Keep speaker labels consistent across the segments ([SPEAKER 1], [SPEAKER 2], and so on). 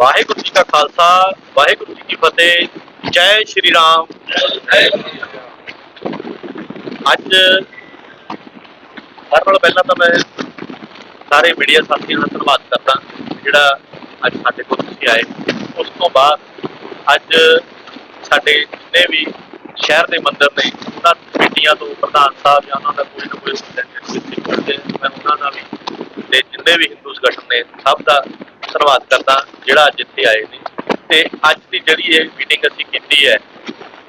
[SPEAKER 1] ਵਾਹਿਗੁਰੂ ਜੀ ਕਾ ਖਾਲਸਾ, ਵਾਹਿਗੁਰੂ ਜੀ ਕੀ ਫਤਿਹ, ਜੈ ਸ਼੍ਰੀ ਰਾਮ। ਅੱਜ ਸਾਰਿਆਂ ਨਾਲੋਂ ਪਹਿਲਾਂ ਤਾਂ ਮੈਂ ਸਾਰੇ ਮੀਡੀਆ ਸਾਥੀਆਂ ਦਾ ਧੰਨਵਾਦ ਕਰਦਾ, ਜਿਹੜਾ ਅੱਜ ਸਾਡੇ ਕੋਲ ਤੁਸੀਂ ਆਏ। ਉਸ ਤੋਂ ਬਾਅਦ ਅੱਜ ਸਾਡੇ ਜਿੰਨੇ ਵੀ ਸ਼ਹਿਰ ਦੇ ਮੰਦਰ ਨੇ, ਉਹਨਾਂ ਕਮੇਟੀਆਂ ਤੋਂ ਪ੍ਰਧਾਨ ਸਾਹਿਬ ਜਾਂ ਉਹਨਾਂ ਦਾ ਕੋਈ ਨਾ ਕੋਈ ਸੰਬੰਧਿਤ ਕਰਦੇ ਮੈਂ ਉਹਨਾਂ ਦਾ ਵੀ ਤੇ ਜਿੰਨੇ ਵੀ ਹਿੰਦੂ ਸੰਗਠਨ ਨੇ, ਸਭ ਦਾ ਧੰਨਵਾਦ ਕਰਦਾ ਜਿਹੜਾ ਅੱਜ ਇੱਥੇ ਆਏ ਨੇ। ਤੇ ਅੱਜ ਦੀ ਜਿਹੜੀ ਇਹ ਮੀਟਿੰਗ ਅਸੀਂ ਕੀਤੀ ਹੈ,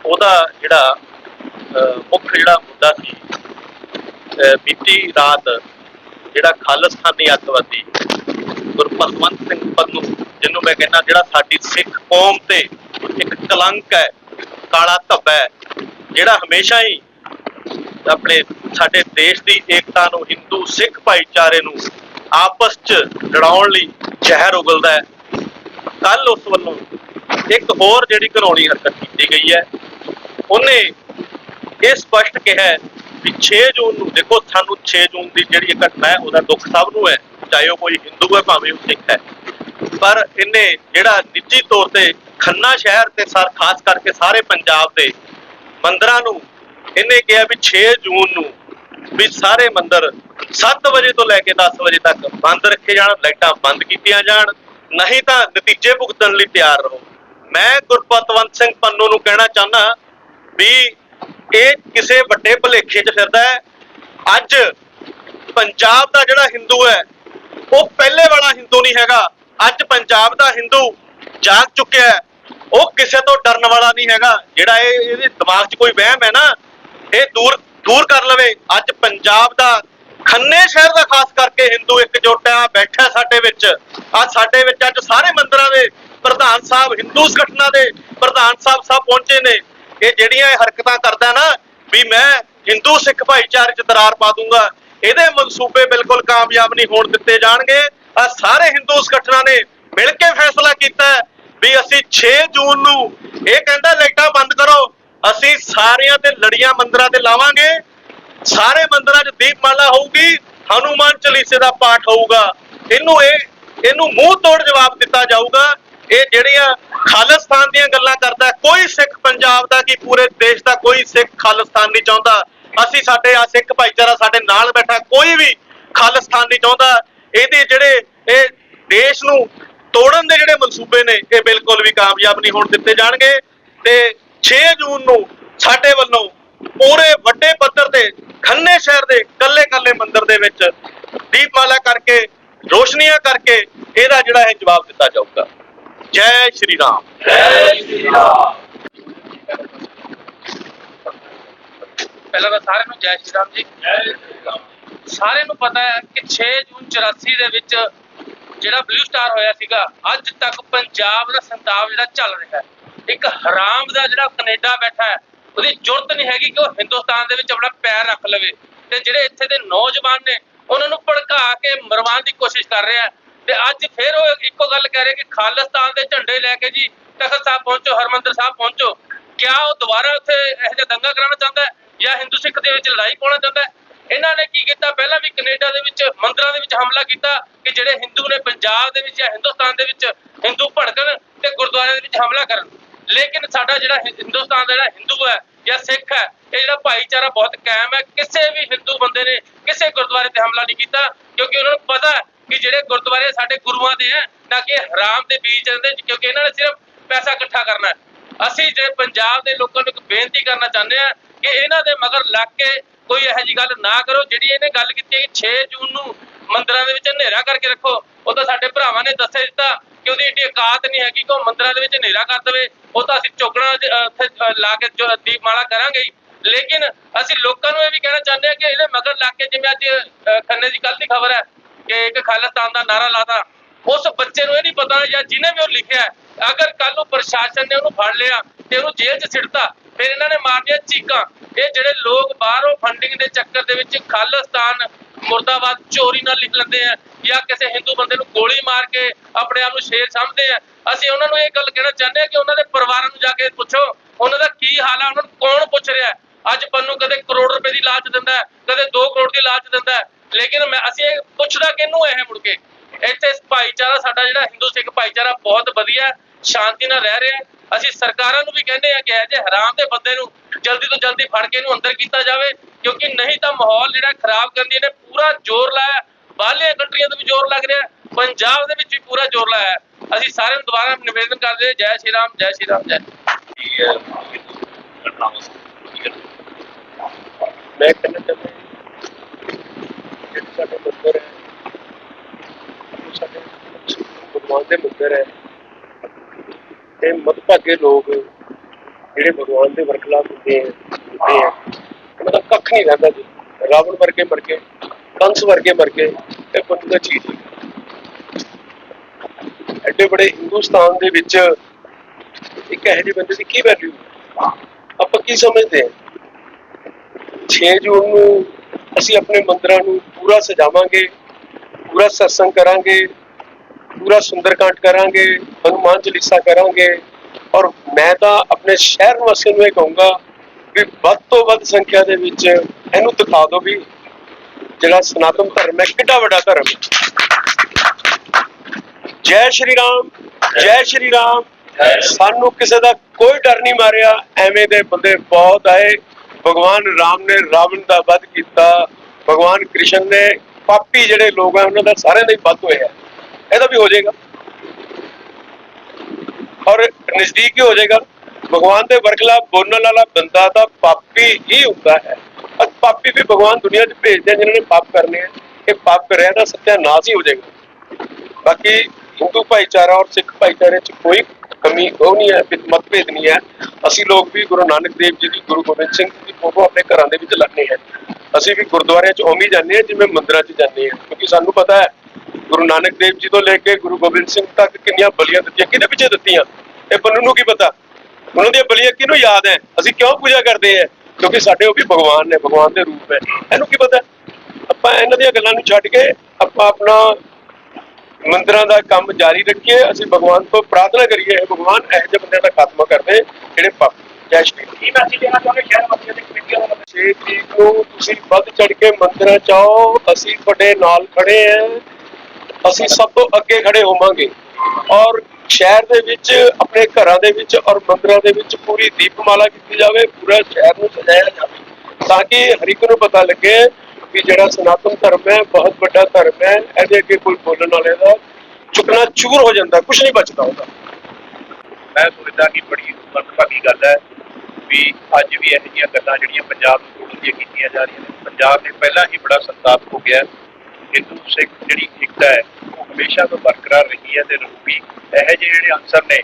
[SPEAKER 1] ਉਹਦਾ ਜਿਹੜਾ ਮੁੱਖ ਜਿਹੜਾ ਮੁੱਦਾ ਸੀ ਬੀਤੀ ਰਾਤ ਜਿਹੜਾ ਖਾਲਿਸਤਾਨੀ ਅੱਤਵਾਦੀ ਗੁਰਪਤਵੰਤ ਸਿੰਘ ਪੰਨੂ ਜਿਹਨੂੰ ਮੈਂ ਕਹਿੰਦਾ ਜਿਹੜਾ ਸਾਡੀ ਸਿੱਖ ਕੌਮ ਤੇ ਇੱਕ ਕਲੰਕ ਹੈ, ਕਾਲਾ ਧੱਬਾ ਹੈ, ਜਿਹੜਾ ਹਮੇਸ਼ਾ ਹੀ ਆਪਣੇ, ਸਾਡੇ ਦੇਸ਼ ਦੀ ਏਕਤਾ ਨੂੰ, ਹਿੰਦੂ ਸਿੱਖ ਭਾਈਚਾਰੇ ਨੂੰ ਆਪਸ 'ਚ ਲੜਾਉਣ ਲਈ ਜ਼ਹਿਰ ਉਗਲਦਾ ਹੈ। ਕੱਲ ਉਸ ਵੱਲੋਂ ਇੱਕ ਹੋਰ ਜਿਹੜੀ ਘਰੋਣੀ ਹਰਕਤ ਕੀਤੀ ਗਈ ਹੈ, ਉਹਨੇ ਇਹ ਸਪਸ਼ਟ ਕਿਹਾ ਵੀ 6 ਜੂਨ ਨੂੰ ਦੇਖੋ, ਸਾਨੂੰ 6 ਜੂਨ ਦੀ ਜਿਹੜੀ ਇਹ ਘਟਨਾ ਹੈ, ਉਹਦਾ ਦੁੱਖ ਸਭ ਨੂੰ ਹੈ, ਚਾਹੇ ਉਹ ਕੋਈ ਹਿੰਦੂ ਹੈ, ਭਾਵੇਂ ਉਹ ਸਿੱਖ ਹੈ। ਪਰ ਇਹਨੇ ਜਿਹੜਾ ਨਿੱਜੀ ਤੌਰ ਤੇ ਖੰਨਾ ਸ਼ਹਿਰ ਤੇ ਸਰ ਖਾਸ ਕਰਕੇ ਸਾਰੇ ਪੰਜਾਬ ਦੇ ਮੰਦਰਾਂ ਨੂੰ, ਇਹਨੇ ਕਿਹਾ ਵੀ 6 ਜੂਨ ਨੂੰ ਵੀ ਸਾਰੇ ਮੰਦਰ 7 ਵਜੇ ਤੋਂ ਲੈ ਕੇ 10 ਵਜੇ ਤੱਕ ਬੰਦ ਰੱਖੇ ਜਾਣ, ਲਾਈਟਾਂ ਬੰਦ ਕੀਤੀਆਂ ਜਾਣ, ਨਹੀਂ ਤਾਂ ਨਤੀਜੇ ਭੁਗਤਣ ਲਈ ਤਿਆਰ ਰਹੋ। ਮੈਂ ਗੁਰਪਤਵੰਤ ਸਿੰਘ ਪੰਨੂ ਨੂੰ ਕਹਿਣਾ ਚਾਹਨਾ ਵੀ ਇਹ ਕਿਸੇ ਵੱਡੇ ਭੁਲੇਖੇ 'ਚ ਫਿਰਦਾ ਹੈ। ਅੱਜ ਪੰਜਾਬ ਦਾ ਜਿਹੜਾ ਹਿੰਦੂ ਹੈ, ਉਹ ਪਹਿਲੇ ਵਾਲਾ ਹਿੰਦੂ ਨਹੀਂ ਹੈਗਾ। ਅੱਜ ਪੰਜਾਬ ਦਾ ਹਿੰਦੂ ਜਾਗ ਚੁੱਕਿਆ ਹੈ। ਉਹ ਕਿਸੇ ਤੋਂ ਡਰਨ ਵਾਲਾ ਨਹੀਂ ਹੈਗਾ। ਜਿਹੜਾ ਇਹ ਇਹਦੇ ਦਿਮਾਗ 'ਚ ਕੋਈ ਵਹਿਮ ਹੈ ਨਾ, ਇਹ ਦੂਰ ਦੂਰ ਕਰ ਲਵੇ। ਅੱਜ ਪੰਜਾਬ ਦਾ ਖੰਨੇ ਸ਼ਹਿਰ ਦਾ ਖਾਸ ਕਰਕੇ ਹਿੰਦੂ ਇਕਜੁੱਟ ਆ, ਬੈਠਾ ਸਾਡੇ ਵਿੱਚ। ਆ ਸਾਡੇ ਵਿੱਚ, ਅੱਜ ਸਾਰੇ ਮੰਦਰਾਂ ਦੇ ਪ੍ਰਧਾਨ ਸਾਹਿਬ ਹਿੰਦੂ ਸੰਗਠਨਾਂ ਦੇ ਪ੍ਰਧਾਨ ਸਾਹਿਬ ਸਭ ਪਹੁੰਚੇ ਨੇ। ਇਹ ਜਿਹੜੀਆਂ ਇਹ ਹਰਕਤਾਂ ਕਰਦਾ ਨਾ, ਵੀ ਮੈਂ ਹਿੰਦੂ ਸਿੱਖ ਭਾਈਚਾਰੇ 'ਚ ਦਰਾਰ ਪਾ ਦੂੰਗਾ, ਇਹਦੇ ਮਨਸੂਬੇ ਬਿਲਕੁਲ ਕਾਮਯਾਬ ਨਹੀਂ ਹੋਣ ਦਿੱਤੇ ਜਾਣਗੇ। ਆ ਸਾਰੇ ਹਿੰਦੂ ਸੰਗਠਨਾਂ ਨੇ ਮਿਲ ਕੇ ਫੈਸਲਾ ਕੀਤਾ ਵੀ ਅਸੀਂ 6 ਜੂਨ ਨੂੰ ਇਹ ਕਹਿੰਦਾ ਲਾਈਟਾਂ ਬੰਦ ਕਰੋ, ਅਸੀਂ ਸਾਰਿਆਂ ਤੇ ਲੜੀਆਂ ਮੰਦਰਾਂ ਤੇ ਲਾਵਾਂਗੇ। ਸਾਰੇ ਮੰਦਰਾਂ 'ਚ ਦੀਪਮਾਲਾ ਹੋਊਗੀ, ਹਨੂਮਾਨ ਚਾਲੀਸੇ ਦਾ ਪਾਠ ਹੋਊਗਾ। ਇਹਨੂੰ ਇਹ, ਇਹਨੂੰ ਮੂੰਹ ਤੋੜ ਜਵਾਬ ਦਿੱਤਾ ਜਾਊਗਾ। ਇਹ ਜਿਹੜੀਆਂ ਖਾਲਿਸਤਾਨ ਦੀਆਂ ਗੱਲਾਂ ਕਰਦਾ, ਕੋਈ ਸਿੱਖ ਪੰਜਾਬ ਦਾ ਕੀ, ਪੂਰੇ ਦੇਸ਼ ਦਾ ਕੋਈ ਸਿੱਖ ਖਾਲਿਸਤਾਨ ਨਹੀਂ ਚਾਹੁੰਦਾ। ਅਸੀਂ ਸਾਡੇ ਆ ਸਿੱਖ ਭਾਈਚਾਰਾ ਸਾਡੇ ਨਾਲ ਬੈਠਾ, ਕੋਈ ਵੀ ਖਾਲਿਸਤਾਨ ਨਹੀਂ ਚਾਹੁੰਦਾ। ਇਹਦੇ ਜਿਹੜੇ, ਇਹ ਦੇਸ਼ ਨੂੰ ਤੋੜਨ ਦੇ ਜਿਹੜੇ ਮਨਸੂਬੇ ਨੇ, ਇਹ ਬਿਲਕੁਲ ਵੀ ਕਾਮਯਾਬ ਨਹੀਂ ਹੋਣ ਦਿੱਤੇ ਜਾਣਗੇ। ਤੇ 6 ਜੂਨ ਨੂੰ ਸਾਡੇ ਵੱਲੋਂ ਪੂਰੇ ਵੱਡੇ ਪੱਧਰ ਤੇ ਖੰਨੇ ਸ਼ਹਿਰ ਦੇ ਕੱਲੇ-ਕੱਲੇ ਮੰਦਿਰ ਦੇ ਵਿੱਚ ਦੀਪਮਾਲਾ ਕਰਕੇ ਰੋਸ਼ਨੀਆਂ ਕਰਕੇ ਇਹਦਾ ਜਿਹੜਾ ਹੈ ਜਵਾਬ ਦਿੱਤਾ ਜਾਊਗਾ। ਜੈ ਸ਼੍ਰੀ ਰਾਮ।
[SPEAKER 2] ਪਹਿਲਾਂ ਤਾਂ ਸਾਰਿਆਂ ਨੂੰ ਜੈ ਸ਼੍ਰੀ ਰਾਮ ਜੀ। ਸਾਰਿਆਂ ਨੂੰ ਪਤਾ ਹੈ ਕਿ 6 ਜੂਨ 84 ਦੇ ਵਿੱਚ ਜਿਹੜਾ ਬਲੂ ਸਟਾਰ ਹੋਇਆ ਸੀਗਾ ਅੱਜ ਤੱਕ ਪੰਜਾਬ ਦਾ ਸੰਤਾਪ ਜਿਹੜਾ ਚੱਲ ਰਿਹਾ ਹੈ। ਇੱਕ ਹਰਾਮ ਦਾ ਜਿਹੜਾ ਕੈਨੇਡਾ ਬੈਠਾ ਹੈ ਉਹਦੀ ਜ਼ਰੂਰਤ ਨਹੀਂ ਹੈਗੀ ਕਿ ਉਹ ਹਿੰਦੁਸਤਾਨ ਦੇ ਵਿੱਚ ਆਪਣਾ ਪੈਰ ਰੱਖ ਲਵੇ। ਤੇ ਜਿਹੜੇ ਇੱਥੇ ਦੇ ਨੌਜਵਾਨ ਨੇ, ਉਹਨਾਂ ਨੂੰ ਭੜਕਾ ਕੇ ਮਰਵਾਉਣ ਦੀ ਕੋਸ਼ਿਸ਼ ਕਰ ਰਿਹਾ ਤੇ ਅੱਜ ਫਿਰ ਉਹ ਇੱਕੋ ਗੱਲ ਕਹਿ ਰਹੇ ਕਿ ਖਾਲਿਸਤਾਨ ਦੇ ਝੰਡੇ ਲੈ ਕੇ ਜੀ, ਤਖਤ ਸਾਹਿਬ ਪਹੁੰਚੋ, ਹਰਮੰਦਰ ਸਾਹਿਬ ਪਹੁੰਚੋ। ਕਿਆ ਉਹ ਦੁਬਾਰਾ ਉੱਥੇ ਇਹੋ ਜਿਹਾ ਦੰਗਾ ਕਰਾਉਣਾ ਚਾਹੁੰਦਾ ਜਾਂ ਹਿੰਦੂ ਸਿੱਖ ਦੇ ਵਿੱਚ ਲੜਾਈ ਪਾਉਣਾ ਚਾਹੁੰਦਾ ਇਹਨਾਂ ਨੇ ਕੀ ਕੀਤਾ? ਪਹਿਲਾਂ ਵੀ ਕੈਨੇਡਾ ਦੇ ਵਿੱਚ ਮੰਦਰਾਂ ਦੇ ਵਿੱਚ ਹਮਲਾ ਕੀਤਾ ਕਿ ਜਿਹੜੇ ਹਿੰਦੂ ਨੇ ਪੰਜਾਬ ਦੇ ਵਿੱਚ ਜਾਂ ਹਿੰਦੁਸਤਾਨ ਦੇ ਵਿੱਚ ਹਿੰਦੂ ਭੜਕਣ ਤੇ ਗੁਰਦੁਆਰਿਆਂ ਦੇ ਵਿੱਚ ਹਮਲਾ ਕਰਨ। ਲੇਕਿਨ ਸਾਡਾ ਜਿਹੜਾ ਹਿੰਦੁਸਤਾਨ ਦਾ ਜਿਹੜਾ ਹਿੰਦੂ ਹੈ ਜਾਂ ਸਿੱਖ ਹੈ, ਇਹ ਜਿਹੜਾ ਭਾਈਚਾਰਾ ਬਹੁਤ ਕਾਇਮ ਹੈ। ਕਿਸੇ ਵੀ ਹਿੰਦੂ ਬੰਦੇ ਨੇ ਕਿਸੇ ਗੁਰਦੁਆਰੇ ਤੇ ਹਮਲਾ ਨਹੀਂ ਕੀਤਾ, ਕਿਉਂਕਿ ਉਹਨਾਂ ਨੂੰ ਪਤਾ ਕਿ ਜਿਹੜੇ ਗੁਰਦੁਆਰੇ ਸਾਡੇ ਗੁਰੂਆਂ ਦੇ ਹੈ, ਨਾ ਕਿ ਹਰਾਮ ਦੇ ਬੀਜ ਜਾਂਦੇ ਕਿਉਂਕਿ ਇਹਨਾਂ ਨੇ ਸਿਰਫ ਪੈਸਾ ਇਕੱਠਾ ਕਰਨਾ ਹੈ। ਅਸੀਂ ਜੇ ਪੰਜਾਬ ਦੇ ਲੋਕਾਂ ਨੂੰ ਇੱਕ ਬੇਨਤੀ ਕਰਨਾ ਚਾਹੁੰਦੇ ਆ ਕਿ ਇਹਨਾਂ ਦੇ ਮਗਰ ਲੱਗ ਕੇ ਕੋਈ ਇਹੋ ਜੀ ਗੱਲ ਨਾ ਕਰੋ, ਜਿਹੜੀ ਇਹਨੇ ਗੱਲ ਕੀਤੀ ਹੈ ਕਿ 6 ਜੂਨ ਨੂੰ ਮੰਦਰਾਂ ਦੇ ਵਿੱਚ ਹਨੇਰਾ ਕਰਕੇ ਰੱਖੋ। ਉਹ ਤਾਂ ਸਾਡੇ ਭਰਾਵਾਂ ਨੇ ਦੱਸਿਆ ਦਿੱਤਾ ਕਿ ਉਹਦੀ ਏਡੀ ਔਕਾਤ ਨਹੀਂ ਹੈਗੀ ਕਿ ਉਹ ਮੰਦਰਾਂ ਦੇ ਵਿੱਚ ਹਨੇਰਾ ਕਰ ਦੇਵੇ। ਉਹ ਤਾਂ ਅਸੀਂ ਚੁੱਕਣਾ ਲਾ ਕੇ ਜੋ ਦੀਪਮਾਲਾ ਕਰਾਂਗੇ ਲੇਕਿਨ ਅਸੀਂ ਲੋਕਾਂ ਨੂੰ ਇਹ ਵੀ ਕਹਿਣਾ ਚਾਹੁੰਦੇ ਹਾਂ ਕਿ ਇਹਦੇ ਮਗਰ ਲੱਗ ਕੇ ਜਿਵੇਂ ਅੱਜ ਖੰਨੇ ਦੀ ਕੱਲ ਦੀ ਖਬਰ ਹੈ ਕਿ ਇੱਕ ਖਾਲਿਸਤਾਨ ਦਾ ਨਾਰਾ ਲਾਤਾ। ਉਸ ਬੱਚੇ ਨੂੰ ਇਹ ਨਹੀਂ ਪਤਾ ਜਾਂ ਜਿਹਨੇ ਵੀ ਉਹ ਲਿਖਿਆ ਅਗਰ ਕੱਲ ਨੂੰ ਪ੍ਰਸ਼ਾਸਨ ਨੇ ਉਹਨੂੰ ਫੜ ਲਿਆ ਤੇ ਉਹਨੂੰ ਜੇਲ੍ਹ 'ਚ ਸਿੱਟਤਾ। ਫਿਰ ਇਹਨਾਂ ਨੇ ਮਾਰਨੀਆਂ ਚੀਕਾਂ। ਇਹ ਜਿਹੜੇ ਲੋਕ ਬਾਹਰੋਂ ਫੰਡਿੰਗ ਦੇ ਚੱਕਰ ਦੇ ਵਿੱਚ ਖਾਲਿਸਤਾਨ, ਮੁਰਦਾਬਾਦ ਚੋਰੀ ਨਾਲ ਲਿਖ ਲੈਂਦੇ ਆ ਜਾਂ ਕਿਸੇ ਹਿੰਦੂ ਬੰਦੇ ਨੂੰ ਗੋਲੀ ਮਾਰ ਕੇ ਆਪਣੇ ਆਪ ਨੂੰ ਸ਼ੇਰ ਸਮਝਦੇ ਆ। ਅਸੀਂ ਉਹਨਾਂ ਨੂੰ ਇਹ ਗੱਲ ਕਹਿਣਾ ਚਾਹੁੰਦੇ ਆ ਕਿ ਉਹਨਾਂ ਦੇ ਪਰਿਵਾਰਾਂ ਨੂੰ ਜਾ ਕੇ ਪੁੱਛੋ, ਉਹਨਾਂ ਦਾ ਕੀ ਹਾਲ ਆ, ਉਹਨਾਂ ਨੂੰ ਕੌਣ ਪੁੱਛ ਰਿਹਾ ਅੱਜ ਪੰਨੂ ਕਦੇ ਕਰੋੜ ਰੁਪਏ ਦੀ ਲਾਲਚ ਦਿੰਦਾ ਕਦੇ 2 ਕਰੋੜ ਦੀ ਲਾਲਚ ਦਿੰਦਾ ਹੈ। ਲੇਕਿਨ ਮੈਂ ਅਸੀਂ ਇਹ ਪੁੱਛਦਾ ਕਿਹਨੂੰ ਇਹ ਮੁੜ ਕੇ?
[SPEAKER 3] ਇੱਥੇ ਭਾਈਚਾਰਾ ਸਾਡਾ ਜਿਹੜਾ ਹਿੰਦੂ ਸਿੱਖ ਭਾਈਚਾਰਾ ਬਹੁਤ ਵਧੀਆ ਸ਼ਾਂਤੀ ਨਾਲ ਰਹਿ ਰਿਹਾ ਅਸੀਂ ਸਰਕਾਰਾਂ ਨੂੰ ਵੀ ਕਹਿੰਦੇ ਆ ਕਿ ਇਹ ਜੇ ਹਰਾਮ ਦੇ ਬੰਦੇ ਨੂੰ ਜਲਦੀ ਤੋਂ ਜਲਦੀ ਫੜ ਕੇ ਇਹਨੂੰ ਅੰਦਰ ਕੀਤਾ ਜਾਵੇ ਕਿਉਂਕਿ ਨਹੀਂ ਤਾਂ ਮਾਹੌਲ ਜਿਹੜਾ ਖਰਾਬ ਕਰਨ ਦੀ ਇਹਨੇ ਪੂਰਾ ਜ਼ੋਰ ਲਾਇਆ। ਬਾਹਰਲੀਆਂ ਕੰਟਰੀਆਂ ਤੋਂ ਵੀ ਜ਼ੋਰ ਲੱਗ ਰਿਹਾ ਪੰਜਾਬ ਦੇ ਵਿੱਚ ਵੀ ਪੂਰਾ ਜ਼ੋਰ ਲਾਇਆ ਅਸੀਂ ਸਾਰਿਆਂ ਨੂੰ ਦੁਬਾਰਾ ਨਿਵੇਦਨ ਕਰਦੇ ਹਾਂ, ਜੈ ਸ਼੍ਰੀ ਰਾਮ ਜੈ ਸ਼੍ਰੀ ਰਾਮ ਜੈ
[SPEAKER 4] ਮੈਂ ਕਹਿਣਾ ਚਾਹੁੰਦਾ ਜਿਹੜੇ ਸਾਡੇ ਮੰਦਰ ਹੈ ਉਹ ਸਾਡੇ ਭਗਵਾਨ ਮੰਦਰ ਹੈ। ਤੇ ਮਤਭਾਗੇ ਲੋਕ ਜਿਹੜੇ ਭਗਵਾਨ ਦੇ ਵਰਖਲਾਫ ਹੁੰਦੇ ਹੈ ਹੁੰਦੇ ਹੈ ਉਹਨਾਂ ਦਾ ਕੱਖ ਨਹੀਂ ਰਹਿੰਦਾ ਜੀ। ਰਾਵਣ ਵਰਗੇ ਮਰ ਕੇ ਕੰਸ ਵਰਗੇ ਮਰ ਕੇ ਤੇ ਕੋਈ ਦਾ ਚੀਜ਼ ਐਡੇ ਬੜੇ ਹਿੰਦੁਸਤਾਨ ਦੇ ਵਿੱਚ ਇੱਕ ਇਹੋ ਜਿਹੇ ਬੰਦੇ ਦੀ ਕੀ ਵੈਲਿਊ ਆਪਾਂ ਕੀ ਸਮਝਦੇ ਹਾਂ? 6 ਜੂਨ ਨੂੰ ਅਸੀਂ ਆਪਣੇ ਮੰਦਰਾਂ ਨੂੰ ਪੂਰਾ ਸਜਾਵਾਂਗੇ, ਪੂਰਾ ਸਤਸੰਗ ਕਰਾਂਗੇ। ਪੂਰਾ ਸੁੰਦਰਕਾਂਡ ਕਰਾਂਗੇ, ਹਨੂਮਾਨ ਚਾਲੀਸਾ ਕਰਾਂਗੇ ਔਰ ਮੈਂ ਤਾਂ ਆਪਣੇ ਸ਼ਹਿਰ ਵਾਸੀਆਂ ਨੂੰ ਇਹ ਕਹੂੰਗਾ ਵੀ ਵੱਧ ਤੋਂ ਵੱਧ ਸੰਖਿਆ ਦੇ ਵਿੱਚ ਇਹਨੂੰ ਦਿਖਾ ਦਿਓ ਵੀ ਜਿਹੜਾ ਸਨਾਤਨ ਧਰਮ ਹੈ, ਕਿੱਡਾ ਵੱਡਾ ਧਰਮ ਹੈ। ਜੈ ਸ਼੍ਰੀ ਰਾਮ, ਜੈ ਸ਼੍ਰੀ ਰਾਮ। ਸਾਨੂੰ ਕਿਸੇ ਦਾ ਕੋਈ ਡਰ ਨਹੀਂ ਮਾਰਿਆ, ਐਵੇਂ ਦੇ ਬੰਦੇ ਬਹੁਤ ਆਏ। ਭਗਵਾਨ ਰਾਮ ਨੇ ਰਾਵਣ ਦਾ ਵੱਧ ਕੀਤਾ। ਭਗਵਾਨ ਕ੍ਰਿਸ਼ਨ ਨੇ ਪਾਪੀ ਜਿਹੜੇ ਲੋਕ ਆ, ਉਹਨਾਂ ਦਾ ਸਾਰਿਆਂ ਦਾ ਹੀ ਵੱਧ ਹੋਇਆ। ਇਹਦਾ ਵੀ ਹੋ ਜਾਏਗਾ। ਔਰ ਨਜ਼ਦੀਕ ਹੀ ਹੋ ਜਾਏਗਾ। ਭਗਵਾਨ ਦੇ ਵਰਖਲਾ ਬੋਲਣ ਵਾਲਾ ਬੰਦਾ ਤਾਂ ਪਾਪੀ ਹੀ ਹੁੰਦਾ ਹੈ। ਔਰ ਪਾਪੀ ਵੀ ਭਗਵਾਨ ਦੁਨੀਆ 'ਚ ਭੇਜਦੇ ਆ, ਜਿਨ੍ਹਾਂ ਨੇ ਪਾਪ ਕਰਨੇ ਆ। ਇਹ ਪਾਪ ਕਰਿਆ ਤਾਂ ਸਤਿਆਨਾਸ਼ ਹੀ ਹੋ ਜਾਏਗਾ। ਬਾਕੀ ਹਿੰਦੂ ਭਾਈਚਾਰਾ ਔਰ ਸਿੱਖ ਭਾਈਚਾਰੇ 'ਚ ਕੋਈ ਕਮੀ ਉਹ ਨਹੀਂ ਹੈ ਮਤਭੇਦ ਨਹੀਂ ਹੈ। ਅਸੀਂ ਲੋਕ ਵੀ ਗੁਰੂ ਨਾਨਕ ਦੇਵ ਜੀ ਦੀ, ਗੁਰੂ ਗੋਬਿੰਦ ਸਿੰਘ ਜੀ ਦੀ ਫੋਟੋ ਆਪਣੇ ਘਰਾਂ ਦੇ ਵਿੱਚ ਲਾਉਂਦੇ ਹਾਂ। ਅਸੀਂ ਵੀ ਗੁਰਦੁਆਰਿਆਂ 'ਚ ਉਵੇਂ ਜਾਂਦੇ ਹਾਂ, ਜਿਵੇਂ ਮੰਦਿਰਾਂ 'ਚ ਜਾਂਦੇ ਹਾਂ। ਕਿਉਂਕਿ ਸਾਨੂੰ ਪਤਾ ਹੈ ਗੁਰੂ ਨਾਨਕ ਦੇਵ ਜੀ ਤੋਂ ਲੈ ਕੇ ਗੁਰੂ ਗੋਬਿੰਦ ਸਿੰਘ ਤੱਕ ਕਿੰਨੀਆਂ ਬਲੀਆਂ ਦਿੱਤੀਆਂ ਕਿਹਦੇ ਪਿੱਛੇ ਦਿੱਤੀਆਂ? ਇਹ ਬੰਨੂ ਨੂੰ ਕੀ ਪਤਾ? ਉਹਨਾਂ ਦੀਆਂ ਬਲੀਆਂ ਕਿਹਨੂੰ ਯਾਦ ਹੈ? ਅਸੀਂ ਕਿਉਂ ਪੂਜਾ ਕਰਦੇ ਹਾਂ? ਕਿਉਂਕਿ ਸਾਡੇ ਉਹ ਵੀ ਭਗਵਾਨ ਨੇ ਭਗਵਾਨ ਦੇ ਰੂਪ ਹੈ। ਇਹਨੂੰ ਕੀ ਪਤਾ? ਆਪਾਂ ਇਹਨਾਂ ਦੀਆਂ ਗੱਲਾਂ ਨੂੰ ਛੱਡ ਕੇ ਆਪਾਂ ਆਪਣਾ ਮੰਦਰਾਂ ਦਾ ਕੰਮ ਜਾਰੀ ਰੱਖੀਏ ਅਸੀਂ ਭਗਵਾਨ ਤੋਂ ਪ੍ਰਾਰਥਨਾ ਕਰੀਏ "ਹੇ ਭਗਵਾਨ ਇਹੋ ਜਿਹੇ ਬੰਦਿਆਂ ਦਾ ਖਾਤਮਾ ਕਰ ਦੇ ਜਿਹੜੇ ਪਾਪ ਜੈ ਸ਼੍ਰੀ ਕੀ ਮੈਸੇਜ ਦੇਣਾ ਚਾਹੁੰਦੇ ਸ਼ਹਿਰ ਵਾਸੀਆਂ ਦੇ ਕਮੇਟੀਆਂ ਦਾ? 6 ਤਰੀਕ ਨੂੰ ਤੁਸੀਂ ਵੱਧ ਚੜ ਕੇ ਮੰਦਰਾਂ ਚ ਆਓ ਅਸੀਂ ਤੁਹਾਡੇ ਨਾਲ ਖੜੇ ਹਾਂ। ਅਸੀਂ ਸਭ ਤੋਂ ਅੱਗੇ ਖੜੇ ਹੋਵਾਂਗੇ। ਔਰ ਸ਼ਹਿਰ ਦੇ ਵਿੱਚ, ਆਪਣੇ ਘਰਾਂ ਦੇ ਵਿੱਚ ਔਰ ਮੰਦਰਾਂ ਦੇ ਵਿੱਚ ਪੂਰੀ ਦੀਪਮਾਲਾ ਕੀਤੀ ਜਾਵੇ, ਪੂਰਾ ਸ਼ਹਿਰ ਨੂੰ ਸਜਾਇਆ ਜਾਵੇ, ਤਾਂ ਕਿ ਹਰ ਇੱਕ ਨੂੰ ਪਤਾ ਲੱਗੇ ਕਿ ਜਿਹੜਾ ਸਨਾਤਨ ਧਰਮ ਹੈ, ਬਹੁਤ ਵੱਡਾ ਧਰਮ ਹੈ, ਇਹਦੇ ਅੱਗੇ ਕੋਈ ਬੋਲਣ ਵਾਲੇ ਦਾ ਚੁੱਕਣਾ ਚੂਰ ਹੋ ਜਾਂਦਾ ਕੁਝ ਨਹੀਂ ਬਚਦਾ ਹੁੰਦਾ
[SPEAKER 5] ਮੈਂ ਸੋਚਦਾ ਕਿ ਬੜੀ ਮੰਦਭਾਗੀ ਗੱਲ ਹੈ ਵੀ ਅੱਜ ਵੀ ਇਹੋ ਜਿਹੀਆਂ ਗੱਲਾਂ ਜਿਹੜੀਆਂ ਪੰਜਾਬ ਨੂੰ ਤੋੜਨ ਦੀਆਂ ਕੀਤੀਆਂ ਜਾ ਰਹੀਆਂ ਨੇ। ਪੰਜਾਬ ਨੇ ਪਹਿਲਾਂ ਹੀ ਬੜਾ ਸੰਤਾਪ ਹੋ ਗਿਆ। ਹੈ। ਹਿੰਦੂ ਸਿੱਖ ਜਿਹੜੀ ਏਕਤਾ ਹੈ, ਉਹ ਹਮੇਸ਼ਾ ਤੋਂ ਬਰਕਰਾਰ ਰਹੀ ਹੈ ਤੇ ਰੂਪੀ ਇਹੋ ਜਿਹੇ ਜਿਹੜੇ ਅਨਸਰ ਨੇ,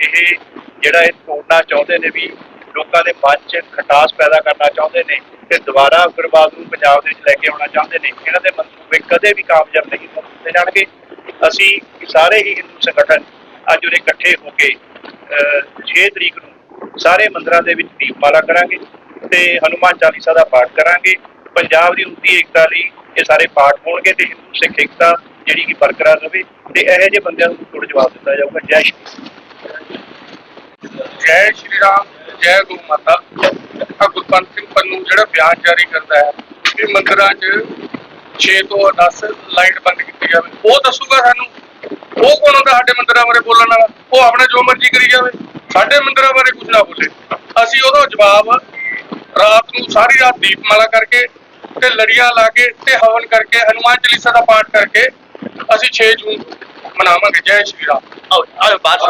[SPEAKER 5] ਇਹ ਜਿਹੜਾ ਇਹ ਤੋੜਨਾ ਚਾਹੁੰਦੇ ਨੇ ਵੀ ਲੋਕਾਂ ਦੇ ਮਨ 'ਚ ਖਟਾਸ ਪੈਦਾ ਕਰਨਾ ਚਾਹੁੰਦੇ ਨੇ ਤੇ ਦੁਬਾਰਾ ਉਗਰਵਾਦ ਨੂੰ ਪੰਜਾਬ ਦੇ ਵਿੱਚ ਲੈ ਕੇ ਆਉਣਾ ਚਾਹੁੰਦੇ ਨੇ, ਇਹਨਾਂ ਦੇ ਮਨਸੂਬੇ ਕਦੇ ਵੀ ਕਾਮਯਾਬ ਨਹੀਂ ਹੋ ਹੁੰਦੇ ਜਾਣਗੇ, ਅਸੀਂ ਸਾਰੇ ਹੀ ਹਿੰਦੂ ਸੰਗਠਨ ਅੱਜ ਉਰੇ ਇਕੱਠੇ ਹੋ ਕੇ, ਅਹ 6 ਤਰੀਕ ਨੂੰ ਸਾਰੇ ਮੰਦਰਾਂ ਦੇ ਵਿੱਚ ਦੀਪਮਾਲਾ ਕਰਾਂਗੇ ਤੇ ਹਨੂਮਾਨ ਚਾਲੀਸਾ ਦਾ ਪਾਠ ਕਰਾਂਗੇ। ਪੰਜਾਬ ਦੀ ਉੱਤੀ ਏਕਤਾ ਲਈ ਇਹ ਸਾਰੇ ਪਾਠ ਹੋਣਗੇ ਤੇ ਹਿੰਦੂ ਸਿੱਖ ਏਕਤਾ ਜਿਹੜੀ ਕਿ ਬਰਕਰਾਰ ਰਹੇ ਤੇ ਇਹੋ ਜਿਹੇ ਬੰਦਿਆਂ ਨੂੰ ਥੋੜਾ ਜਵਾਬ ਦਿੱਤਾ ਜਾਊਗਾ। ਜੈ ਸ਼੍ਰੀ
[SPEAKER 3] ਜੈ ਸ਼੍ਰੀ ਰਾਮ, ਜੈ ਗੁਰੂ ਮਾਤਾ। ਆ ਗੁਰਪੰਤ ਸਿੰਘ ਪੰਨੂ ਜਿਹੜਾ ਬਿਆਨ ਜਾਰੀ ਕਰਦਾ ਹੈ ਕਿ ਮੰਦਿਰਾਂ 'ਚ 6 ਤੋਂ 10 ਲਾਈਟ ਬੰਦ ਕੀਤੀ ਜਾਵੇ। ਉਹ ਦੱਸੂਗਾ ਸਾਨੂੰ। ਉਹ ਕੌਣ ਹੁੰਦਾ ਸਾਡੇ ਮੰਦਿਰਾਂ ਬਾਰੇ ਬੋਲਣ ਵਾਲਾ? ਉਹ ਆਪਣਾ ਜੋ ਮਰਜ਼ੀ ਕਰੀ ਜਾਵੇ। ਸਾਡੇ ਮੰਦਿਰਾਂ ਬਾਰੇ ਕੁਝ ਨਾ ਬੋਲੇ। ਅਸੀਂ ਉਹਦਾ ਜਵਾਬ ਰਾਤ ਨੂੰ ਸਾਰੀ ਰਾਤ ਦੀਪਮਾਲਾ ਕਰਕੇ ਤੇ ਲੜੀਆਂ ਲਾ ਕੇ ਤੇ ਹਵਨ ਕਰਕੇ, ਹਨੂਮਾਨ ਚਾਲੀਸਾ ਦਾ ਪਾਠ ਕਰਕੇ ਅਸੀਂ 6 ਜੂਨ ਮਨਾਵਾਂਗੇ। ਜੈ ਸ਼੍ਰੀ ਰਾਮ।
[SPEAKER 5] ਆਓ ਆਓ ਬਾਤ